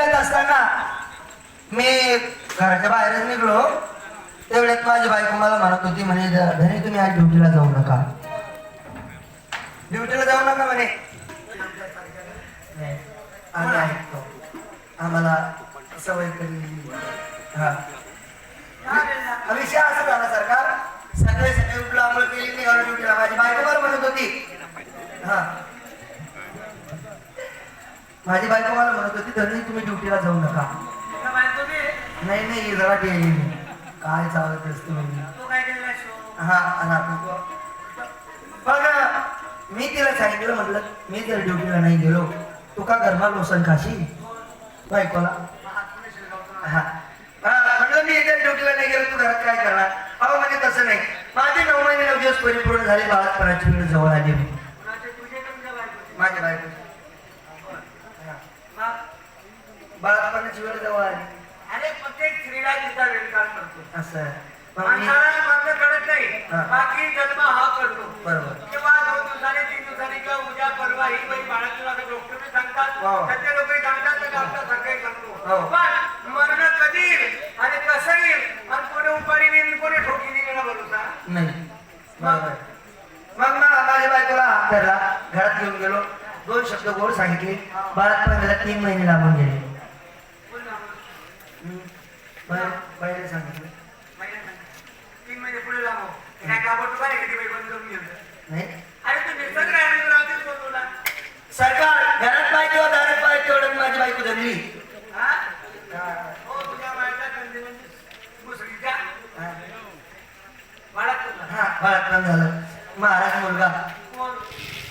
ड्युटीला असताना मी घराच्या बाहेरच निघलो. तेवढ्यात माझी बायको मला म्हणत होती म्हणे धनी तुम्ही आज ड्युटीला जाऊ नका. ड्युटीला जाऊ नका म्हणे. नाही, आम्ही ऐकतो. आम्हाला सवय पडली. हा. विषय असा झाला सरकार. सकाळी सकाळी उठलो आंघोळ केली निघालो ड्युटीला. माझी बायको मला म्हणत होती. हा. माझी बायको मला म्हणत होती धनी तुम्ही ड्युटीला जाऊ नका. नाही नाही जरा गेली मी काय चालत असते म्हणजे? हा पण मी तिला सांगितलं म्हटलं मी जर ड्युटीला नाही गेलो तू का गरमा लोसन खाशी बायकोला. हा. म्हटलं मी जर ड्युटीला नाही गेलो तू घरात काय करणार? अहो म्हणजे तसं नाही. माझे नऊ महिने नऊ दिवस परिपूर्ण झाले बाळापणाची वेळ जवळ आली मी माझ्या बायको बाळापणाची वेळ जवळ आली अरे प्रत्येक स्त्रीला तिचा वेळकाळ करतो असं माणसाला कळत नाही. हा. बाकी जन्म हा करतो. बरोबर. किंवा दोन दिवसांनी तीन दिवसांनी किंवा उद्या परवा ही बाई डॉक्टर सांगतात. वाव. सध्या लोक सांगतात तर डॉक्टर सकाळी सांगतो. हो. पण मरण कधी येईल आणि कसं येईल आणि कोणी उपाडी येईल कोणी ठोकी येईल भरोसा. नाही. बरोबर. मग मग माझ्या बायकोला हात धरला घरात घेऊन गेलो. दोन शब्द गोड सांगितले. बाळात पण गेला तीन महिने लागून गेले. ना. बाय- बाईला सांगितलं महिना सांग. तीन महिने पुढे काय कापड काय कधी बाई बंद करून घेऊन नाही? अरे तू निसर्ग राहिला राहतेच बोलवला. सरकार घरात पाय किंवा दारात पाय तेवढं माझी बायको धरली. हा? तुझ्या बाळाच्या कंदी म्हणजे हा. बाळात. हा, झालं. महाराज मुलगा?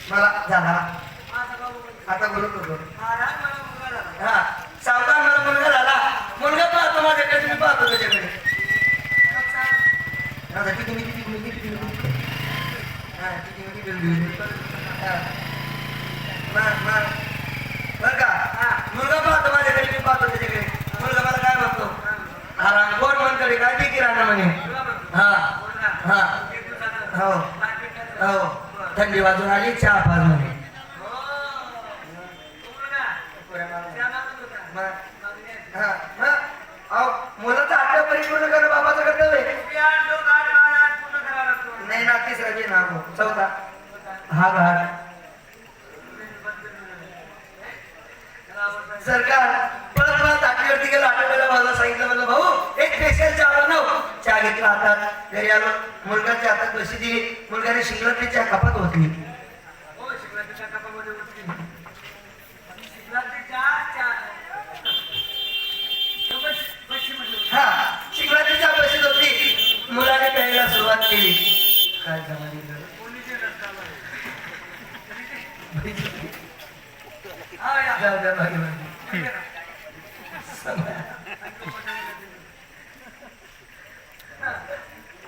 मला झाला. आता बोलत होतो. हा सावकार मला मुलगा झाला. मुलगा पाहतो माझ्याकडे तुम्ही पाहतो त्याच्याकडे. सांग. आता किती मी किती मी किती मी हा किती मी किती मी मग बरं का हा. मुलगा पाहतो माझ्याकडे मी पाहतो त्याच्याकडे मुलगा मला काय म्हणतो हा कोण म्हणकडे काय ठीक राहणार म्हणे हां हां हो. हो थंडी वाजून आली चहा पाच म्हणे हो. तू मुलगा. त्या परिपूर्ण करणं बाबाचं कर्तव्य आहे. रुपया आठ, दोन, आठ, बारा, आठ पूर्ण करावा लागतो. तिसरा बी ना चौथा हा घाट सरकार परत मला ताटीवरती गेलो आठवड्याला मला सांगितलं म्हणलं भाऊ एक स्पेशल चहा बनव. चहा घेतला हातात घरी आलो. मुलगाच्या हातात बशी दिली? मुलगाने शिकलं चहा कपात होती हो, शिकलाच्या कपामध्ये उठली. शिकलाच्या चा- तो बस- बशी मध्ये उठली. हा शिकला चहा बशीत होती मुलाने प्यायला सुरुवात केली काय जमानी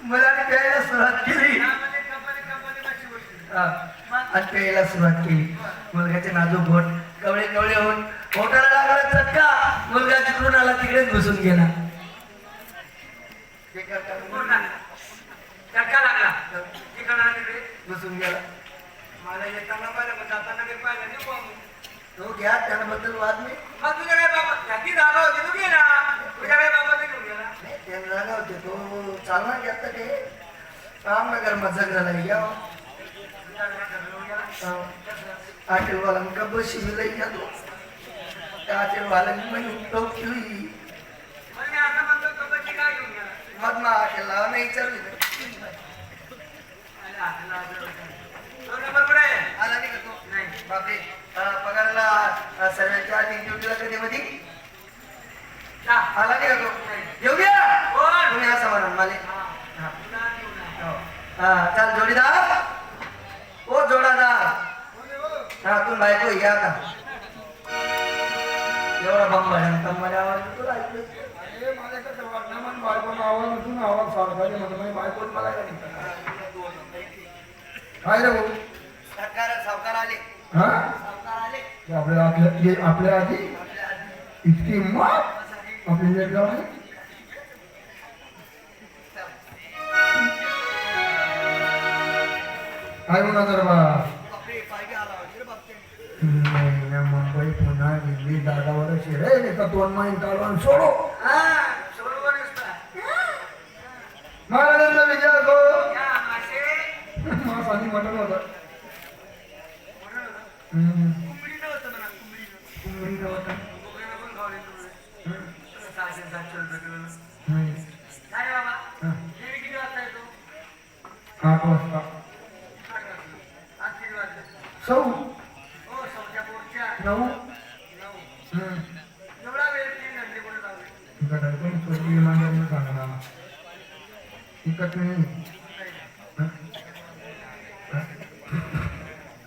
मुलाने प्यायला सुरुवात केली. आणि प्यायला सुरुवात केली. मुलग्याचे नाजूक बोट कवळे कवळे होऊन पोटाला लागला चटका. मुलगा तिकडून आला तिकडेच घुसून गेला ते करता बोल ना. धक्का लागला. तिकडं आणि घुसून गेला मला येताना पाहिलं, पण जाताना काही पाहिलं नाही बुवा मी. तो घ्या त्याबद्दल वाद नाही. मग तुझ्या काय बाबा? त्याची जागा होती तू गेला. तुझ्या काय बाबा ते घेऊन गेला? नाही, ते जागा होते तो चालणार घेतला ते. काम नगर मजा झाला या घेऊन मग का बशी मी लई गेलो त्या हॉटेलवाला मी म्हणे टोपी हुई मग घेऊन मग हॉटेलला नाही विचारली अरे हाताला आजार होता. तो नंबर कुठे आहे? आला नाही का नाही. बापरे पगाराला अं, आधी ड्युटीला कधी मध्ये आला नाही का तो येऊ द्या तुम्ही असं म्हणा मला हा. चाल जोडीदार ओ जोडादार हा तू बायको या का एवढा बंबाड्या आवाज तुला ऐकलं अरे मला कसं वाटलं आवाज नसून आवाज सारखा म्हणजे बायकोच मला काय काय रे भाऊ. सरकार सावकार आले. हा? सावकार आले. ते आपल्या आपल्या आपल्या आधी इतकी माप आपली लेट काय म्हणा तर मुंबई पुणे नाही मी दादावरच आहे रे. नाही तर दोन महिने काढून सोडो हा, सोडवर असता. महाराजांना विचारतो या मासे, मास आणि मटण होतं म्हणून हम्म. कोंबडीनं होतं म्हणा, कोंबडीनं. कोंबडीचं होतं. कोंबडीनं पण खावले तुम्ही. हम्म. सहाशे, सातशे रुपये किलो. हम्म. काय रे बाबा? हं. जेवी किती वाजता येतो? आठ वाजता सौ हो, नऊ नऊ. हम्म. एवढा वेळ सांगा इकत नाही हं? हं?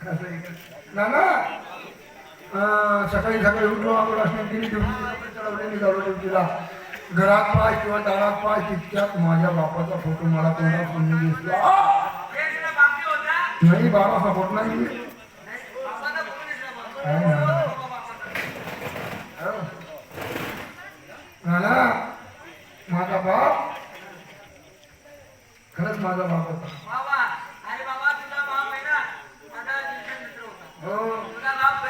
असं इकत- नाना सकाळी सकाळी उठलो आपण असणार गेली ड्युटी चढवले निघालो घरात पाय किंवा दारात पाय तितक्यात माझ्या बापाचा फोटो मला कोणा कोणी दिसला. नाही बाबाचा फोटो नाही. नाना? माझा बाप? खरंच माझा बाप होता बाबा, अरे बाबा, तुझा बाप आहे ना, माझा जीवलग मित्र होता. हो तुझा बाप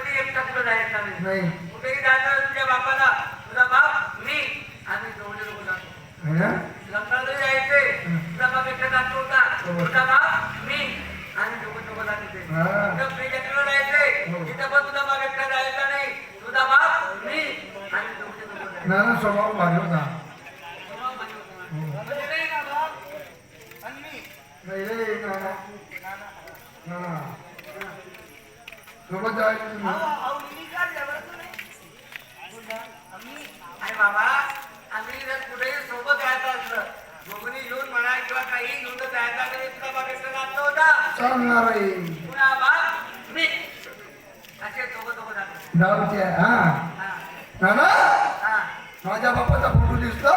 नाही. कुठेही जायचं तुझ्या बापाला तुझा बाप मी आम्ही दोघे लोक जातो है ना? लग्नाला जायचे तुझा बाप एकटा जातो होता हो. तुझा बाप मी आम्ही दोघं दोघं जात हा. कुठं प्रियजनाला जायचे हो. तिथं पण तुझा बाप एकटा जायचा नाही. तुझा बाप मी दोघे दोघं स्वभाव भारी होता. स्वभाव बाप? आणि मी? नाही रे नाना. नाना. सोबत जायचं बाबा आम्ही जर कुठेही सोबत राहायचं असलं दोघांनी येऊन म्हणा किंवा काही घेऊन तर जायचा तरी बाप एकटा जात होता चालणार आहे. मी असे जातो. हा. हा. नाना हा. माझ्या बापाचा फोटो दिसला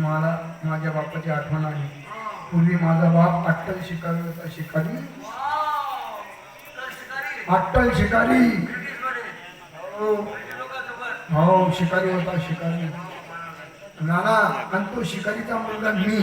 मला माझ्या बापाची आठवण आली पूर्वी माझा बाप अट्टल शिकारी. होता शिकारी. अट्टल शिकारी. हो. हो शिकारी होता शिकारी. नाना आणि तो शिकारीचा मुलगा मी.